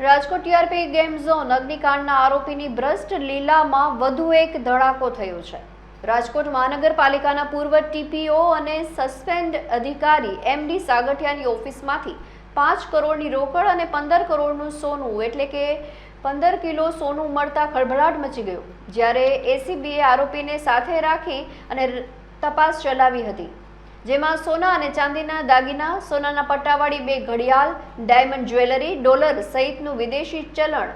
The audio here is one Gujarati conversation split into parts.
રાજકોટ ટીઆરપી ગેમ ઝોન અગ્નિકાંડના આરોપીની ભ્રષ્ટ લીલામાં વધુ એક ધડાકો થયો છે. રાજકોટ મહાનગરપાલિકાના પૂર્વ ટીપીઓ અને સસ્પેન્ડ અધિકારી એમડી સાગઠિયાની ઓફિસમાંથી પાંચ કરોડની રોકડ અને પંદર કરોડનું સોનું, એટલે કે પંદર કિલો સોનું મળતા ખળભળાટ મચી ગયો. જ્યારે એસીબીએ આરોપીને સાથે રાખી અને તપાસ ચલાવી હતી. જેમાં સોના અને ચાંદીના દાગીના, સોનાના પટ્ટાવાળી બે ઘડિયાળ, ડાયમંડ જ્વેલરી, ડોલર સહિતનું વિદેશી ચલણ.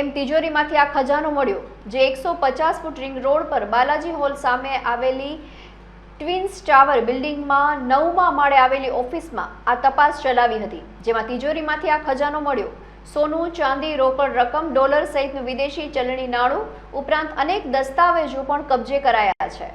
એમ તિજોરીમાંથી આ ખજાનો મળ્યો, જે એકસો પચાસ ફૂટ રિંગ રોડ પર બાલાજી હોલ સામે આવેલી ટ્વિન્સ ટાવર બિલ્ડિંગમાં નવમા માળે આવેલી ઓફિસમાં આ તપાસ ચલાવી હતી, જેમાં તિજોરીમાંથી આ ખજાનો મળ્યો. સોનું, ચાંદી, રોકડ રકમ, ડોલર સહિતનું વિદેશી ચલણી નાણું ઉપરાંત અનેક દસ્તાવેજો પણ કબજે કરાયા છે.